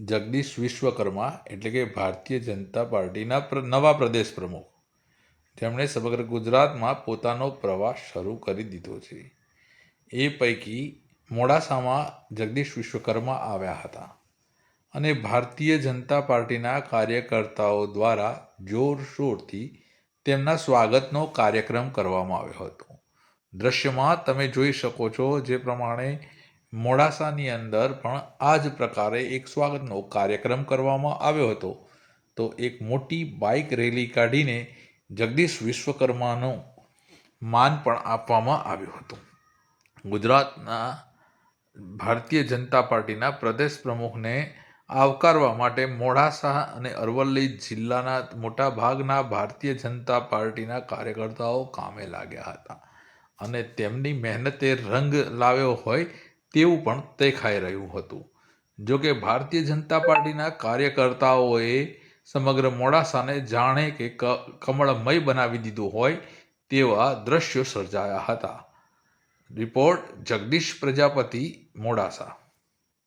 જગદીશ વિશ્વકર્મા એટલે કે ભારતીય જનતા પાર્ટીના પ્ર- નવા પ્રદેશ પ્રમુખ. જેમણે સમગ્ર ગુજરાતમાં પોતાનો પ્રવાસ શરૂ કરી દીધો છે. એ પૈકી મોડાસામાં જગદીશ વિશ્વકર્મા આવ્યા હતા અને ભારતીય જનતા પાર્ટીના કાર્યકર્તાઓ દ્વારા જોરશોરથી તેમના સ્વાગતનો કાર્યક્રમ કરવામાં આવ્યો હતો. દ્રશ્યમાં તમે જોઈ શકો છો જે પ્રમાણે મોડાસાની અંદર પણ આ જ પ્રકારે એક સ્વાગતનો કાર્યક્રમ કરવામાં આવ્યો હતો. તો એક મોટી બાઇક રેલી કાઢીને જગદીશ વિશ્વકર્માનું માન પણ આપવામાં આવ્યું હતું. ગુજરાતના ભારતીય જનતા પાર્ટીના પ્રદેશ પ્રમુખને આવકારવા માટે મોડાસા અને અરવલ્લી જિલ્લાના મોટા ભાગના ભારતીય જનતા પાર્ટીના કાર્યકર્તાઓ કામે લાગ્યા હતા. અને તેમની મહેનતે રંગ લાવ્યો હોય તેવું પણ દેખાઈ રહ્યું હતું. જો કે ભારતીય જનતા પાર્ટીના કાર્યકર્તાઓએ સમગ્ર મોડાસાને જાણે ક કમળમય બનાવી દીધું હોય તેવા દ્રશ્યો સર્જાયા હતા. રિપોર્ટ જગદીશ પ્રજાપતિ, મોડાસા.